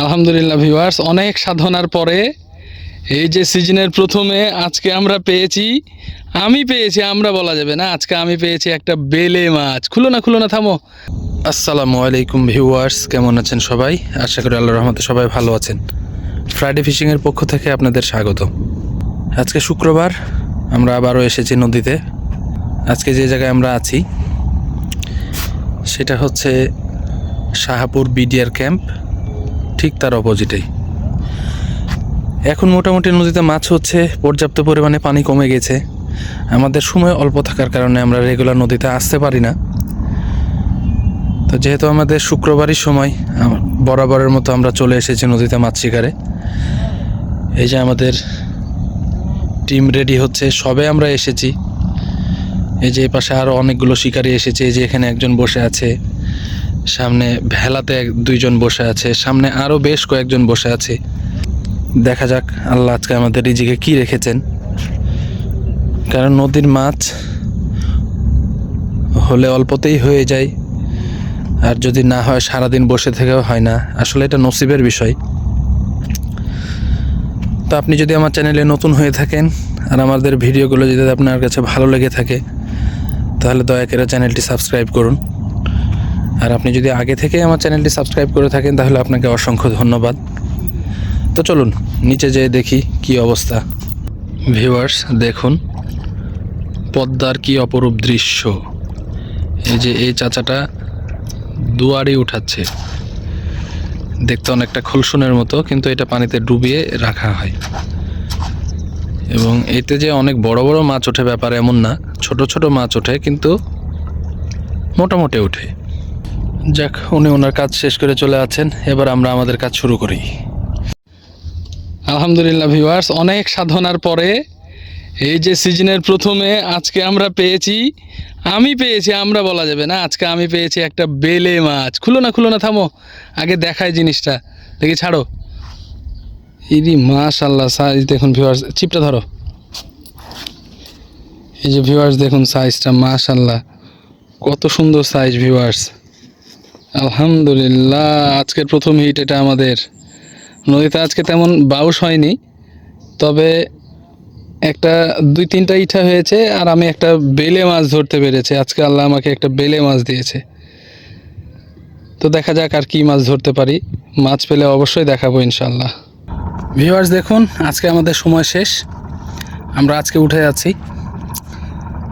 আলহামদুলিল্লাহ ভিউয়ার্স অনেক সাধনার পরে এই যে সিজনের প্রথমে আজকে আমরা পেয়েছি, আমি পেয়েছি, আমরা বলা যাবে না, আজকে আমি পেয়েছি একটা বেলে মাছ। খুলো না খুলো না, থামো। আসসালামু আলাইকুম ভিউয়ার্স কেমন আছেন সবাই? আশা করি আল্লাহ রহমতে সবাই ভালো আছেন। ফ্রাইডে ফিশিংয়ের পক্ষ থেকে আপনাদের স্বাগত। আজকে শুক্রবার, আমরা আবারও এসেছি নদীতে। আজকে যে জায়গায় আমরা আছি, সেটা হচ্ছে শাহাপুর বিডিআর ক্যাম্প। ঠিক তার অপোজিটেই এখন মোটামুটি নদীতে মাছ হচ্ছে, পর্যাপ্ত পরিমাণে পানি কমে গেছে। আমাদের সময় অল্প থাকার কারণে আমরা রেগুলার নদীতে আসতে পারি না। তো যেহেতু আমাদের শুক্রবারই সময় বরাবরের মতো আমরা চলে এসেছি নদীতে মাছ শিকারে। এই যে আমাদের টিম রেডি হচ্ছে, সবে আমরা এসেছি। এই যে পাশে আরও অনেকগুলো শিকারি এসেছে, এই যে এখানে একজন বসে আছে। সামনে ভেলাতে এক দুইজন বসে আছে, সামনে আরও বেশ কয়েকজন বসে আছে। দেখা যাক আল্লাহ আজকে আমাদের রিজিকে কি রেখেছেন। কারণ নদীর মাছ হলে অল্পতেই হয়ে যায়, আর যদি না হয় সারাদিন বসে থেকেও হয় না। আসলে এটা নসিবের বিষয়। তো আপনি যদি আমার চ্যানেলে নতুন হয়ে থাকেন, আর আমাদের ভিডিওগুলো যদি আপনার কাছে ভালো লেগে থাকে, তাহলে দয়া করে চ্যানেলটি সাবস্ক্রাইব করুন। আর আপনি যদি আগে থেকে আমার চ্যানেলটি সাবস্ক্রাইব করে থাকেন, তাহলে আপনাকে অসংখ্য ধন্যবাদ। তো চলুন, নিচে যেয়ে দেখি কি অবস্থা। ভিউয়ার্স, দেখুন, পদ্মার কি অপরূপ দৃশ্য। এই যে এই চাচাটা দুয়ারি উঠাচ্ছে। দেখতে অনেকটা খুলসুনের মতো, কিন্তু এটা পানিতে ডুবিয়ে রাখা হয়। এবং এতে যে অনেক বড় বড় মাছ ওঠে, ব্যাপার এমন না। ছোট ছোট মাছ ওঠে, কিন্তু মোটামুটি ওঠে। যাক, উনি ওনার কাজ শেষ করে চলে আছেন। এবার আমরা আমাদের কাজ শুরু করি। আলহামদুলিল্লাহ ভিউয়ার্স অনেক সাধনার পরে এই যে সিজনের প্রথমে আজকে আমরা পেয়েছি, আমি পেয়েছি, আমরা বলা যাবে না, আজকে আমি পেয়েছি একটা বেলে মাছ। খুলো না খুলো না, থামো, আগে দেখায় জিনিসটা। দেখি, ছাড়ো। ইদি মাশাল্লাহ সাইজ দেখুন ভিউয়ার্স চিপটা ধরো। এই যে ভিউয়ার্স দেখুন সাইজটা মাশাল্লাহ কত সুন্দর সাইজ ভিউয়ার্স আলহামদুলিল্লাহ, আজকের প্রথম হিট এটা আমাদের। নদীতে আজকে তেমন বাউস হয়নি, তবে একটা দুই তিনটা ইটা হয়েছে আর আমি একটা বেলে মাছ ধরতে পেরেছি। আজকে আল্লাহ আমাকে একটা বেলে মাছ দিয়েছে। তো দেখা যাক আর কি মাছ ধরতে পারি। মাছ পেলে অবশ্যই দেখাবো ইনশাল্লাহ ভিউয়ার্স, দেখুন, আজকে আমাদের সময় শেষ। আমরা আজকে উঠে যাচ্ছি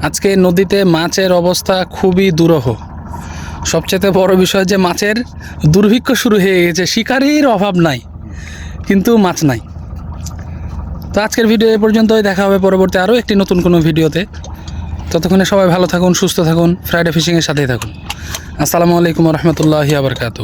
আজকে নদীতে মাছের অবস্থা খুবই দুরূহ। সবচেয়ে বড় বিষয় যে মাছের দুর্ভিক্ষ শুরু হয়ে গেছে, শিকারির অভাব নাই, কিন্তু মাছ নাই। তো আজকের ভিডিও এ পর্যন্তই, দেখা হবে পরবর্তী আরও একটি নতুন কোনো ভিডিওতে। ততক্ষণে সবাই ভালো থাকুন, সুস্থ থাকুন ফ্রাইডে ফিশিংয়ের সাথেই থাকুন। আসসালামু আলাইকুম রহমতুল্লাহি আবরকাতু